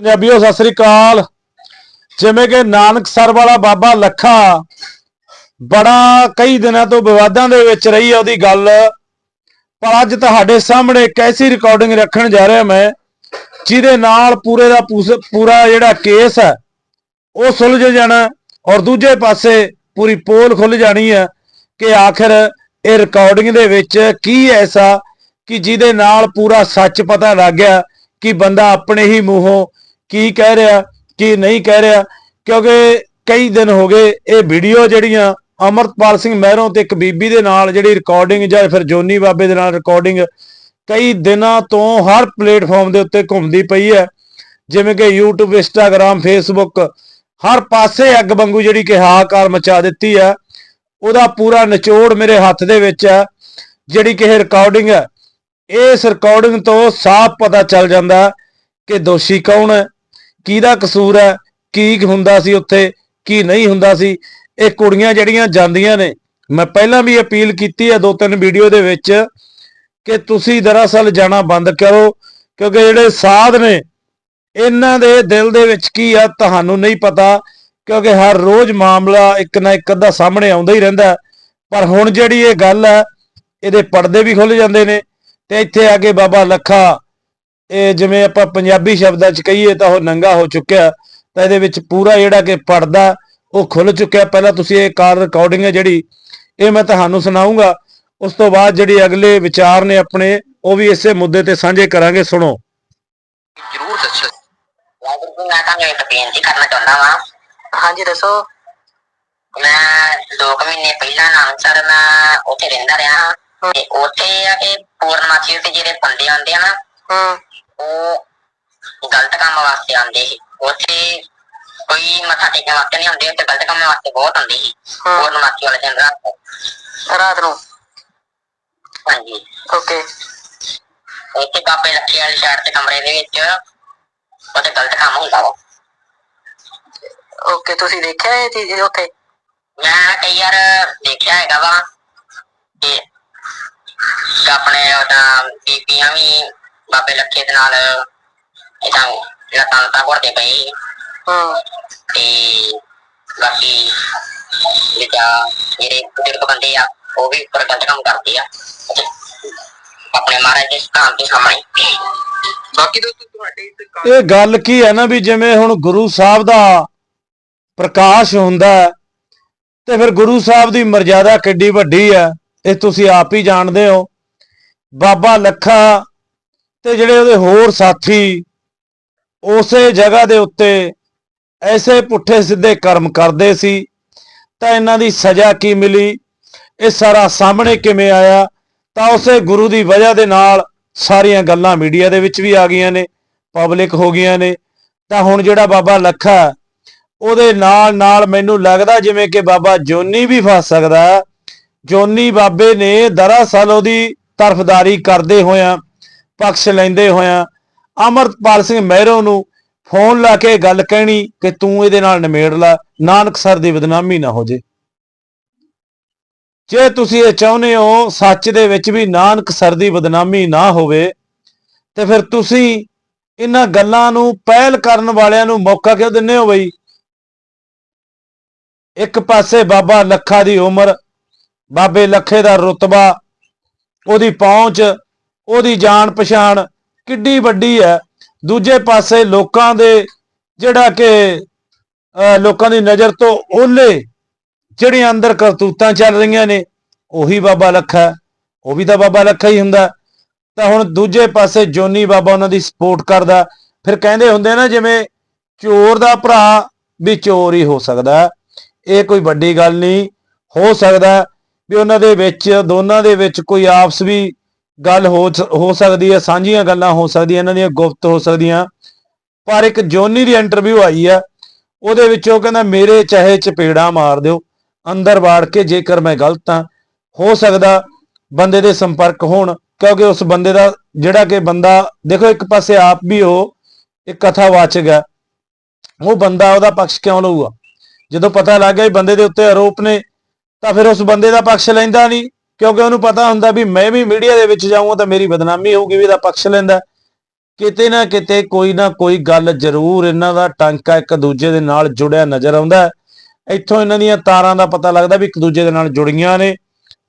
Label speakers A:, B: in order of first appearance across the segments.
A: ਪੰਜਾਬੀਓ, ਸਤਿ ਸ੍ਰੀ ਅਕਾਲ। ਜਿਵੇਂ ਕਿ ਨਾਨਕਸਰ ਵਾਲਾ ਬਾਬਾ ਲੱਖਾ ਬੜਾ ਕਈ ਦਿਨਾਂ ਤੋਂ ਵਿਵਾਦਾਂ ਦੇ ਵਿੱਚ ਰਹੀ ਹੈ ਉਹਦੀ ਗੱਲ। ਪਰ ਅੱਜ ਤੁਹਾਡੇ ਸਾਹਮਣੇ ਇੱਕ ਐਸੀ ਰਿਕਾਰਡਿੰਗ ਰੱਖਣ ਜਾ ਰਿਹਾ ਮੈਂ, ਜਿਹਦੇ ਨਾਲ ਪੂਰੇ ਦਾ ਪੂਰਾ ਜਿਹੜਾ ਕੇਸ ਹੈ ਉਹ ਸੁਲਝ ਜਾਣਾ ਔਰ ਦੂਜੇ ਪਾਸੇ ਪੂਰੀ ਪੋਲ ਖੁੱਲ ਜਾਣੀ ਹੈ ਕਿ ਆਖਰ ਇਹ ਰਿਕਾਰਡਿੰਗ ਦੇ ਵਿੱਚ ਕੀ ਐਸਾ ਕਿ ਜਿਹਦੇ ਨਾਲ ਪੂਰਾ ਸੱਚ ਪਤਾ ਲੱਗ ਗਿਆ ਕਿ ਬੰਦਾ ਆਪਣੇ ਹੀ ਮੂੰਹੋਂ ਕੀ ਕਹਿ ਰਿਹਾ, ਕੀ ਨਹੀਂ ਕਹਿ ਰਿਹਾ, ਕਿਉਂਕਿ ਕਈ ਦਿਨ ਹੋ ਗਏ ਇਹ ਵੀਡੀਓ ਜਿਹੜੀਆਂ ਅਮਰਤਪਾਲ ਸਿੰਘ ਮਹਿਰੋਂ ਤੇ ਇੱਕ ਬੀਬੀ ਦੇ ਨਾਲ ਜਿਹੜੀ ਰਿਕਾਰਡਿੰਗ ਜਾਂ ਫਿਰ ਜੋਨੀ ਬਾਬੇ ਦੇ ਨਾਲ ਰਿਕਾਰਡਿੰਗ ਕਈ ਦਿਨਾਂ ਤੋਂ ਹਰ ਪਲੇਟਫਾਰਮ ਦੇ ਉੱਤੇ ਘੁੰਮਦੀ ਪਈ ਹੈ। ਜਿਵੇਂ ਕਿ YouTube, Instagram, Facebook, ਹਰ ਪਾਸੇ ਅੱਗ ਵਾਂਗੂ ਜਿਹੜੀ ਕਿ ਹਾਹਾਕਾਰ ਮਚਾ ਦਿੱਤੀ ਹੈ। ਉਹਦਾ ਪੂਰਾ ਨਿਚੋੜ ਮੇਰੇ ਹੱਥ ਦੇ ਵਿੱਚ ਹੈ। ਜਿਹੜੀ ਕਿ ਇਹ ਰਿਕਾਰਡਿੰਗ ਹੈ, ਇਸ ਰਿਕਾਰਡਿੰਗ ਤੋਂ ਸਾਫ਼ ਪਤਾ ਚੱਲ ਜਾਂਦਾ ਕਿ ਦੋਸ਼ੀ ਕੌਣ ਹੈ। ਕਿਹਦਾ ਕਸੂਰ ਹੈ, ਕੀ ਹੁੰਦਾ ਸੀ ਉੱਥੇ, ਕੀ ਨਹੀਂ ਹੁੰਦਾ ਸੀ, ਇਹ ਕੁੜੀਆਂ ਜਿਹੜੀਆਂ ਜਾਂਦੀਆਂ ਨੇ, ਮੈਂ ਪਹਿਲਾਂ ਵੀ ਅਪੀਲ ਕੀਤੀ ਹੈ ਦੋ ਤਿੰਨ ਵੀਡੀਓ ਦੇ ਵਿੱਚ ਕਿ ਤੁਸੀਂ ਦਰਅਸਲ ਜਾਣਾ ਬੰਦ ਕਰੋ, ਕਿਉਂਕਿ ਜਿਹੜੇ ਸਾਧ ਨੇ, ਇਹਨਾਂ ਦੇ ਦਿਲ ਦੇ ਵਿੱਚ ਕੀ ਆ ਤੁਹਾਨੂੰ ਨਹੀਂ ਪਤਾ, ਕਿਉਂਕਿ ਹਰ ਰੋਜ਼ ਮਾਮਲਾ ਇੱਕ ਨਾ ਇੱਕ ਅੱਧਾ ਸਾਹਮਣੇ ਆਉਂਦਾ ਹੀ ਰਹਿੰਦਾ ਪਰ ਹੁਣ ਜਿਹੜੀ ਇਹ ਗੱਲ ਹੈ, ਇਹਦੇ ਪਰਦੇ ਵੀ ਖੁੱਲ ਜਾਂਦੇ ਨੇ ਤੇ ਇੱਥੇ ਆ ਕੇ ਬਾਬਾ ਲੱਖਾ ਇਹ ਜਿਵੇਂ ਆਪਾਂ ਪੰਜਾਬੀ ਸ਼ਬਦਾਂ 'ਚ ਕਹੀਏ ਤਾਂ ਉਹ ਨੰਗਾ ਹੋ ਚੁੱਕਿਆ ਤਾਂ ਇਹਦੇ ਵਿੱਚ ਪੂਰਾ ਜਿਹੜਾ ਕਿ ਪਰਦਾ ਉਹ ਖੁੱਲ ਚੁੱਕਿਆ। ਪਹਿਲਾਂ ਤੁਸੀਂ ਇਹ ਕਾਰ ਰਿਕਾਰਡਿੰਗ ਹੈ ਜਿਹੜੀ ਇਹ ਮੈਂ ਤੁਹਾਨੂੰ ਸੁਣਾਉਂਗਾ ਉਸ ਤੋਂ ਬਾਅਦ ਜਿਹੜੀ ਅਗਲੇ ਵਿਚਾਰ ਨੇ ਆਪਣੇ ਉਹ ਵੀ ਇਸੇ ਮੁੱਦੇ ਤੇ ਸਾਂਝੇ ਕਰਾਂਗੇ। ਸੁਣੋ।
B: ਜ਼ਰੂਰ ਦੱਸੋ।
C: ਮੈਂ ਤੁਹਾਨੂੰ ਇੱਕ ਬੇਨਤੀ ਕਰਨਾ ਚਾਹੁੰਦਾ ਵਾਂ।
B: ਹਾਂਜੀ ਦੱਸੋ।
C: ਮੈਂ 2 ਮਹੀਨੇ ਪਹਿਲਾਂ ਨਾਨਕਸਰ ਮੈਂ ਉੱਥੇ ਰਹਿੰਦਾ ਰਿਹਾ। ਹਾਂ। ਤੇ ਉੱਥੇ ਆ ਕਿ ਪੂਰਨਮਾਸ਼ੀ ਤੇ ਜਿਹੜੇ ਬੰਦੇ ਆਉਂਦੇ ਆ ਨਾ
B: ਹੂੰ।
C: ਉਹ ਗਲਤ ਕੰਮ ਵਾਸਤੇ ਆਉਂਦੇ ਸੀ। ਉੱਥੇ ਕੋਈ ਮੱਥਾ ਟੇਕਣ ਵਾਸਤੇ ਨਹੀਂ ਆਉਂਦੇ ਉੱਥੇ ਗਲਤ ਕੰਮ ਵਾਸਤੇ ਬਹੁਤ ਆਉਂਦੇ ਸੀ।
B: ਹਾਂ।
C: ਪੂਰਨਮਾਸ਼ੀ ਵਾਲੇ ਦਿਨ ਰਾਤ ਨੂੰ।
B: ਰਾਤ ਨੂੰ?
C: ਹਾਂਜੀ।
B: ਓਕੇ।
C: ਇੱਥੇ ਕਾਪੇ ਲੱਖੀ ਵਾਲੀ ਸਾਈਡ ਤੇ ਕਮਰੇ ਦੇ ਵਿੱਚ ਉੱਥੇ ਗਲਤ ਕੰਮ ਹੁੰਦਾ ਵਾ।
B: ਓਕੇ ਤੁਸੀਂ ਦੇਖਿਆ ਇਹ ਚੀਜ਼ ਉੱਥੇ?
C: ਮੈਂ ਕਈ ਵਾਰ ਦੇਖਿਆ ਹੈਗਾ ਵਾ ਕਿ ਆਪਣੇ ਉਹਦਾ ਬੀਬੀਆਂ ਵੀ ਬਾਬੇ ਲੱਖੇ ਦੇ ਨਾਲ ਇਦਾਂ ਲਤਾਂ ਲਤਾਂ ਘੁੱਟਦੇ ਪਏ
B: ਹੂੰ
C: ਤੇ ਬਾਕੀ ਜਿਹੜਾ ਜਿਹੜੇ ਬਜ਼ੁਰਗ ਬੰਦੇ ਆ ਉਹ ਵੀ ਉੱਪਰ ਗਲਤ ਕੰਮ ਕਰਦੇ ਆ ਆਪਣੇ ਮਹਾਰਾਜ ਦੇ ਸਥਾਨ ਦੇ ਸਾਹਮਣੇ
B: ਬਾਕੀ ਦੋਸਤੋ ਤੁਹਾਡੇ
A: ਇਹ ਗੱਲ ਕੀ ਹੈ ਨਾ ਵੀ ਜਿਵੇਂ ਹੁਣ ਗੁਰੂ ਸਾਹਿਬ ਦਾ ਪ੍ਰਕਾਸ਼ ਹੁੰਦਾ ਹੈ, ਤੇ ਫਿਰ ਗੁਰੂ ਸਾਹਿਬ ਦੀ ਮਰਜ਼ਾਦਾ ਕਿੱਡੀ ਵੱਡੀ ਹੈ ਇਹ ਤੁਸੀਂ ਆਪ ਹੀ ਜਾਣਦੇ ਹੋ। ਬਾਬਾ ਲੱਖਾ ਤੇ ਜਿਹੜੇ ਉਹਦੇ ਹੋਰ ਸਾਥੀ ਉਸੇ ਜਗ੍ਹਾ ਦੇ ਉੱਤੇ ਐਸੇ ਪੁੱਠੇ ਸਿੱਧੇ ਕਰਮ ਕਰਦੇ ਸੀ, ਤਾਂ ਇਹਨਾਂ ਦੀ ਸਜ਼ਾ ਕੀ ਮਿਲੀ? ਇਹ ਸਾਰਾ ਸਾਹਮਣੇ ਕਿਵੇਂ ਆਇਆ? ਤਾਂ ਉਸੇ ਗੁਰੂ ਦੀ ਵਜ੍ਹਾ ਦੇ ਨਾਲ ਸਾਰੀਆਂ ਗੱਲਾਂ ਮੀਡੀਆ ਦੇ ਵਿੱਚ ਵੀ ਆ ਗਈਆਂ ਨੇ, ਪਬਲਿਕ ਹੋ ਗਈਆਂ ਨੇ। ਤਾਂ ਹੁਣ ਜਿਹੜਾ ਬਾਬਾ ਲੱਖਾ, ਉਹਦੇ ਨਾਲ ਨਾਲ ਮੈਨੂੰ ਲੱਗਦਾ ਜਿਵੇਂ ਕਿ ਬਾਬਾ ਜੋਨੀ ਵੀ ਫਸ ਸਕਦਾ। ਜੋਨੀ ਬਾਬੇ ਨੇ ਦਰਅਸਲ ਉਹਦੀ ਤਰਫਦਾਰੀ ਕਰਦੇ ਹੋਇਆਂ ਪਕਸ਼ ਲੈਂਦੇ ਹੋਇਆਂ ਅਮਰਪਾਲ ਸਿੰਘ ਮਹਿਰੋ ਨੂੰ ਫੋਨ ਲਾ ਕੇ ਗੱਲ ਕਹਿਣੀ ਕਿ ਤੂੰ ਇਹਦੇ ਨਾਲ ਨਿਮੇੜ ਲਾ ਨਾਨਕਸਰ ਦੀ ਬਦਨਾਮੀ ਨਾ ਹੋ ਜੇ। ਜੇ ਤੁਸੀਂ ਇਹ ਚਾਹੁੰਦੇ ਹੋ ਸੱਚ ਦੇ ਵਿੱਚ ਵੀ ਨਾਨਕਸਰ ਦੀ ਬਦਨਾਮੀ ਨਾ ਹੋਵੇ, ਤੇ ਫਿਰ ਤੁਸੀਂ ਇਹਨਾਂ ਗੱਲਾਂ ਨੂੰ ਪਹਿਲ ਕਰਨ ਵਾਲਿਆਂ ਨੂੰ ਮੌਕਾ ਕਿਉਂ ਦਿੰਦੇ ਹੋ ਬਈ? ਇੱਕ ਪਾਸੇ ਬਾਬਾ ਲੱਖਾ ਦੀ ਉਮਰ, ਬਾਬੇ ਲੱਖੇ ਦਾ ਰੁਤਬਾ, ਉਹਦੀ ਪਹੁੰਚ ਉਹਦੀ ਜਾਣ ਪਛਾਣ ਕਿੱਡੀ ਵੱਡੀ ਹੈ। ਦੂਜੇ ਪਾਸੇ ਲੋਕਾਂ ਦੇ ਜਿਹੜਾ ਕਿ ਲੋਕਾਂ ਦੀ ਨਜ਼ਰ ਤੋਂ ਓਲੇ ਜਿਹੜੀਆਂ ਅੰਦਰ ਕਰਤੂਤਾਂ ਚੱਲ ਰਹੀਆਂ ਨੇ, ਉਹੀ ਬਾਬਾ ਲੱਖਾ ਉਹ ਵੀ ਤਾਂ ਬਾਬਾ ਲੱਖਾ ਹੀ ਹੁੰਦਾ। ਤਾਂ ਹੁਣ ਦੂਜੇ ਪਾਸੇ ਜੋਨੀ ਬਾਬਾ ਉਹਨਾਂ ਦੀ ਸਪੋਰਟ ਕਰਦਾ। ਫਿਰ ਕਹਿੰਦੇ ਹੁੰਦੇ ਨਾ ਜਿਵੇਂ ਚੋਰ ਦਾ ਭਰਾ ਵੀ ਚੋਰ ਹੀ ਹੋ ਸਕਦਾ ਇਹ ਕੋਈ ਵੱਡੀ ਗੱਲ ਨਹੀਂ। ਹੋ ਸਕਦਾ ਵੀ ਉਹਨਾਂ ਦੇ ਵਿੱਚ, ਦੋਨਾਂ ਦੇ ਵਿੱਚ ਕੋਈ ਆਪਸ ਵੀ ਗੱਲ ਹੋ ਸਕਦੀ ਹੈ, ਸਾਂਝੀਆਂ ਗੱਲਾਂ ਹੋ ਸਕਦੀਆਂ, ਇਹਨਾਂ ਦੀਆਂ ਗੁਪਤ ਹੋ ਸਕਦੀਆਂ। ਪਰ ਇੱਕ ਜੋਨੀ ਦੀ ਇੰਟਰਵਿਊ ਆਈ ਆ ਉਹਦੇ ਵਿੱਚ ਉਹ ਕਹਿੰਦਾ, ਮੇਰੇ ਚਾਹੇ ਚਪੇੜਾ ਮਾਰ ਦਿਓ, ਅੰਦਰ ਵਾੜ ਕੇ ਜੇਕਰ ਮੈਂ ਗਲਤ ਹਾਂ, ਹੋ ਸਕਦਾ ਬੰਦੇ ਦੇ ਸੰਪਰਕ ਹੋਣ, ਕਿਉਂਕਿ ਉਸ ਬੰਦੇ ਦਾ, ਜਿਹੜਾ ਕਿ ਬੰਦਾ, ਦੇਖੋ ਇੱਕ ਪਾਸੇ ਆਪ ਵੀ ਉਹ, ਇੱਕ ਕਥਾਵਾਚਕ ਹੈ, ਉਹ ਬੰਦਾ ਉਹਦਾ ਪਕਸ਼ ਕਿਉਂ ਲਊਗਾ? ਜਦੋਂ ਪਤਾ ਲੱਗ ਗਿਆ ਬੰਦੇ ਦੇ ਉੱਤੇ ਆਰੋਪ ਨੇ, ਤਾਂ ਫਿਰ ਉਸ ਬੰਦੇ ਦਾ ਪਕਸ਼ ਲੈਂਦਾ ਨਹੀਂ। ਕਿਉਂਕਿ ਉਹਨੂੰ ਪਤਾ ਹੁੰਦਾ ਵੀ ਮੈਂ ਵੀ ਮੀਡੀਆ ਦੇ ਵਿੱਚ ਜਾਊਂਗਾ ਤਾਂ ਮੇਰੀ ਬਦਨਾਮੀ ਹੋਊਗੀ, ਵੀ ਇਹਦਾ ਪੱਖ ਲੈਂਦਾ। ਕਿਤੇ ਨਾ ਕਿਤੇ ਕੋਈ ਨਾ ਕੋਈ ਗੱਲ ਜ਼ਰੂਰ ਇਹਨਾਂ ਦਾ ਟਾਂਕਾ ਇੱਕ ਦੂਜੇ ਦੇ ਨਾਲ ਜੁੜਿਆ ਨਜ਼ਰ ਆਉਂਦਾ ਇੱਥੋਂ ਇਹਨਾਂ ਦੀਆਂ ਤਾਰਾਂ ਦਾ ਪਤਾ ਲੱਗਦਾ ਵੀ ਇੱਕ ਦੂਜੇ ਦੇ ਨਾਲ ਜੁੜੀਆਂ ਨੇ।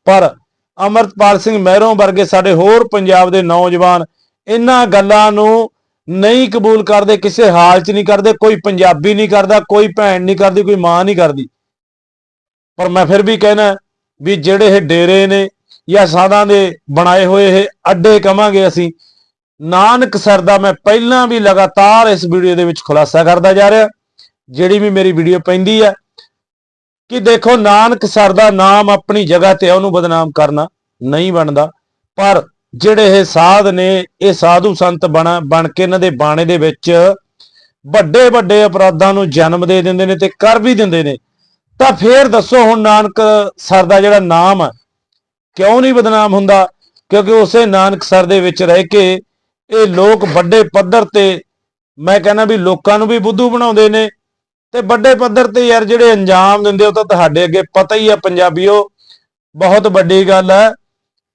A: ਪਰ ਅਮਰਤਪਾਲ ਸਿੰਘ ਮਹਿਰੋਂ ਵਰਗੇ ਸਾਡੇ ਹੋਰ ਪੰਜਾਬ ਦੇ ਨੌਜਵਾਨ ਇਹਨਾਂ ਗੱਲਾਂ ਨੂੰ ਨਹੀਂ ਕਬੂਲ ਕਰਦੇ, ਕਿਸੇ ਹਾਲ 'ਚ ਨਹੀਂ ਕਰਦੇ, ਕੋਈ ਪੰਜਾਬੀ ਨਹੀਂ ਕਰਦਾ, ਕੋਈ ਭੈਣ ਨਹੀਂ ਕਰਦੀ, ਕੋਈ ਮਾਂ ਨਹੀਂ ਕਰਦੀ। ਪਰ ਮੈਂ ਫਿਰ ਵੀ ਕਹਿਣਾ ਵੀ ਜਿਹੜੇ ਇਹ ਡੇਰੇ ਨੇ ਜਾਂ ਸਾਧਾਂ ਦੇ ਬਣਾਏ ਹੋਏ ਇਹ ਅੱਡੇ ਕਵਾਂਗੇ ਅਸੀਂ, ਨਾਨਕ ਸਰ ਦਾ ਮੈਂ ਪਹਿਲਾਂ ਵੀ ਲਗਾਤਾਰ ਇਸ ਵੀਡੀਓ ਦੇ ਵਿੱਚ ਖੁਲਾਸਾ ਕਰਦਾ ਜਾ ਰਿਹਾ, ਜਿਹੜੀ ਵੀ ਮੇਰੀ ਵੀਡੀਓ ਪੈਂਦੀ ਹੈ ਕਿ ਦੇਖੋ ਨਾਨਕ ਸਰ ਦਾ ਨਾਮ ਆਪਣੀ ਜਗ੍ਹਾ ਤੇ ਉਹਨੂੰ ਬਦਨਾਮ ਕਰਨਾ ਨਹੀਂ ਬਣਦਾ, ਪਰ ਜਿਹੜੇ ਇਹ ਸਾਧ ਨੇ, ਇਹ ਸਾਧੂ ਸੰਤ ਬਣਾ, ਬਣ ਕੇ ਇਹਨਾਂ ਦੇ ਬਾਣੇ ਦੇ ਵਿੱਚ ਵੱਡੇ ਵੱਡੇ ਅਪਰਾਧਾਂ ਨੂੰ ਜਨਮ ਦੇ ਦਿੰਦੇ ਨੇ ਤੇ ਕਰ ਵੀ ਦਿੰਦੇ ਨੇ ਤਾਂ ਫੇਰ ਦੱਸੋ ਹੁਣ ਨਾਨਕ ਸਰ ਦਾ ਜਿਹੜਾ ਨਾਮ ਹੈ ਕਿਉਂ ਨਹੀਂ ਬਦਨਾਮ ਹੁੰਦਾ? ਕਿਉਂਕਿ ਉਸੇ ਨਾਨਕ ਸਰ ਦੇ ਵਿੱਚ ਰਹਿ ਕੇ ਇਹ ਲੋਕ ਵੱਡੇ ਪੱਧਰ ਤੇ, ਮੈਂ ਕਹਿੰਦਾ ਵੀ ਲੋਕਾਂ ਨੂੰ ਵੀ ਬੁੱਧੂ ਬਣਾਉਂਦੇ ਨੇ। ਤੇ ਵੱਡੇ ਪੱਧਰ ਤੇ ਯਾਰ ਜਿਹੜੇ ਅੰਜਾਮ ਦਿੰਦੇ ਉਹ ਤਾਂ ਤੁਹਾਡੇ ਅੱਗੇ ਪਤਾ ਹੀ ਆ ਪੰਜਾਬੀਓ, ਬਹੁਤ ਵੱਡੀ ਗੱਲ ਹੈ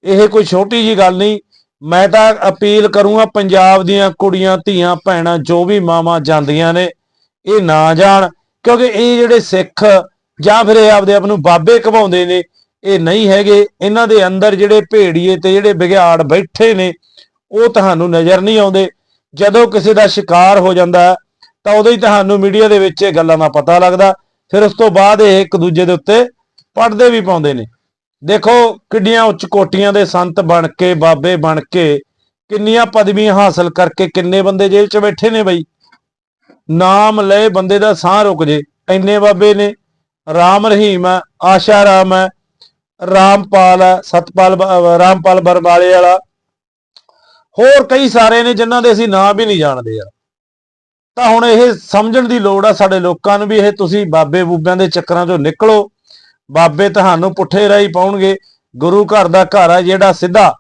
A: ਇਹ ਕੋਈ ਛੋਟੀ ਜੀ ਗੱਲ ਨਹੀਂ। ਮੈਂ ਤਾਂ ਅਪੀਲ ਕਰੂੰਗਾ ਪੰਜਾਬ ਦੀਆਂ ਕੁੜੀਆਂ, ਧੀਆਂ, ਭੈਣਾਂ, ਜੋ ਵੀ ਮਾਵਾਂ ਜਾਂਦੀਆਂ ਨੇ, ਇਹ ਨਾ ਜਾਣ। ਕਿਉਂਕਿ ਇਹ ਜਿਹੜੇ ਸਿੱਖ ਜਾਂ ਫਿਰ ਇਹ ਆਪਦੇ ਆਪ ਨੂੰ ਬਾਬੇ ਕਹਾਉਂਦੇ ਨੇ ਇਹ ਨਹੀਂ ਹੈਗੇ। ਇਹਨਾਂ ਦੇ ਅੰਦਰ ਜਿਹੜੇ ਭੇੜੀਏ ਤੇ ਜਿਹੜੇ ਵਿਗਿਆੜ ਬੈਠੇ ਨੇ ਉਹ ਤੁਹਾਨੂੰ ਨਜ਼ਰ ਨਹੀਂ ਆਉਂਦੇ। ਜਦੋਂ ਕਿਸੇ ਦਾ ਸ਼ਿਕਾਰ ਹੋ ਜਾਂਦਾ ਹੈ, ਤਾਂ ਉਦੋਂ ਹੀ ਤੁਹਾਨੂੰ ਮੀਡੀਆ ਦੇ ਵਿੱਚ ਇਹ ਗੱਲਾਂ ਦਾ ਪਤਾ ਲੱਗਦਾ। ਫਿਰ ਉਸ ਤੋਂ ਬਾਅਦ ਇਹ ਇੱਕ ਦੂਜੇ ਦੇ ਉੱਤੇ ਪੜਦੇ ਵੀ ਪਾਉਂਦੇ ਨੇ। ਦੇਖੋ ਕਿੱਡੀਆਂ ਉੱਚ ਕੋਟੀਆਂ ਦੇ ਸੰਤ ਬਣ ਕੇ ਬਾਬੇ ਬਣ ਕੇ ਕਿੰਨੀਆਂ ਪਦਵੀਆਂ ਹਾਸਲ ਕਰਕੇ ਕਿੰਨੇ ਬੰਦੇ ਜੇਲ੍ਹ 'ਚ ਬੈਠੇ ਨੇ ਬਈ। ਨਾਮ ਲਏ ਬੰਦੇ ਦਾ ਸਾਹ ਰੁਕ ਜੇ। ਇੰਨੇ ਬਾਬੇ ਨੇ। ਰਾਮ ਰਹੀਮ ਹੈ ਆਸ਼ਾ ਰਾਮ ਹੈ ਰਾਮਪਾਲ ਹੈ ਸਤਪਾਲ ਰਾਮਪਾਲ ਬਰਵਾਲੇ ਵਾਲਾ। ਹੋਰ ਕਈ ਸਾਰੇ ਨੇ ਜਿਨ੍ਹਾਂ ਦੇ ਅਸੀਂ ਨਾਂ ਵੀ ਨਹੀਂ ਜਾਣਦੇ ਯਾਰ। ਤਾਂ ਹੁਣ ਇਹ ਸਮਝਣ ਦੀ ਲੋੜ ਆ ਸਾਡੇ ਲੋਕਾਂ ਨੂੰ ਵੀ ਇਹ ਤੁਸੀਂ ਬਾਬੇ ਬੂਬਿਆਂ ਦੇ ਚੱਕਰਾਂ ਚੋਂ ਨਿਕਲੋ। ਬਾਬੇ ਤੁਹਾਨੂੰ ਪੁੱਠੇ ਰਾਹੀਂ ਪਾਉਣਗੇ। ਗੁਰੂ ਘਰ ਦਾ ਘਰ ਆ ਜਿਹੜਾ ਸਿੱਧਾ।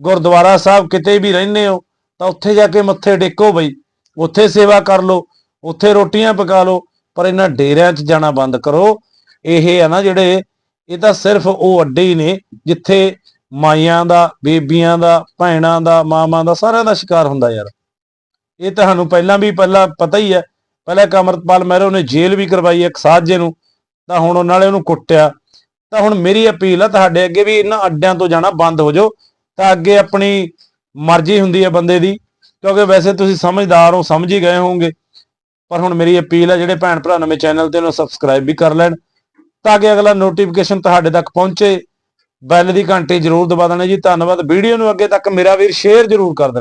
A: ਗੁਰਦੁਆਰਾ ਸਾਹਿਬ ਕਿਤੇ ਵੀ ਰਹਿੰਦੇ ਹੋ, ਤਾਂ ਉੱਥੇ ਜਾ ਕੇ ਮੱਥੇ ਟੇਕੋ ਬਈ। ਉੱਥੇ ਸੇਵਾ ਕਰ ਲਓ, ਉੱਥੇ ਰੋਟੀਆਂ ਪਕਾ ਲਓ, ਪਰ ਇਹਨਾਂ ਡੇਰਿਆਂ 'ਚ ਜਾਣਾ ਬੰਦ ਕਰੋ। ਇਹ ਆ ਨਾ ਜਿਹੜੇ, ਇਹ ਤਾਂ ਸਿਰਫ ਉਹ ਅੱਡੇ ਹੀ ਨੇ, ਜਿੱਥੇ ਮਾਈਆਂ ਦਾ, ਬੇਬੀਆਂ ਦਾ, ਭੈਣਾਂ ਦਾ, ਮਾਵਾਂ ਦਾ ਸਾਰਿਆਂ ਦਾ ਸ਼ਿਕਾਰ ਹੁੰਦਾ ਯਾਰ। ਇਹ ਤੁਹਾਨੂੰ ਪਹਿਲਾਂ ਵੀ ਪਹਿਲਾਂ ਪਤਾ ਹੀ ਹੈ ਪਹਿਲਾਂ ਇੱਕ ਮਹਿਰੋ ਨੇ ਜੇਲ੍ਹ ਵੀ ਕਰਵਾਈ ਇੱਕ ਸਾਜੇ ਨੂੰ, ਤਾਂ ਹੁਣ ਉਹਨਾਂ ਨੇ ਉਹਨੂੰ ਕੁੱਟਿਆ। ਤਾਂ ਹੁਣ ਮੇਰੀ ਅਪੀਲ ਆ ਤੁਹਾਡੇ ਅੱਗੇ ਵੀ ਇਹਨਾਂ ਅੱਡਿਆਂ ਤੋਂ ਜਾਣਾ ਬੰਦ ਹੋ ਜਾਓ। ਤਾਂ ਅੱਗੇ ਆਪਣੀ ਮਰਜ਼ੀ ਹੁੰਦੀ ਹੈ ਬੰਦੇ ਦੀ, ਕਿਉਂਕਿ ਵੈਸੇ ਤੁਸੀਂ ਸਮਝਦਾਰ ਹੋ, ਸਮਝ ਹੀ ਗਏ ਹੋਵੋਗੇ। ਪਰ ਹੁਣ ਮੇਰੀ ਅਪੀਲ ਹੈ ਜਿਹੜੇ ਭੈਣ ਭਰਾ ਨਵੇਂ ਚੈਨਲ ਤੇ ਉਹਨੂੰ ਸਬਸਕ੍ਰਾਈਬ ਵੀ ਕਰ ਲੈਣ। ਤਾਂ ਕਿ ਅਗਲਾ ਨੋਟੀਫਿਕੇਸ਼ਨ ਤੁਹਾਡੇ ਤੱਕ ਪਹੁੰਚੇ। ਬੈਲ ਦੀ ਘੰਟੀ ਜ਼ਰੂਰ ਦਬਾ ਦੇਣਾ ਜੀ। ਧੰਨਵਾਦ। ਵੀਡੀਓ ਨੂੰ ਅੱਗੇ ਤੱਕ ਮੇਰਾ ਵੀਰ ਸ਼ੇਅਰ ਜ਼ਰੂਰ ਕਰ ਦੇਣਾ।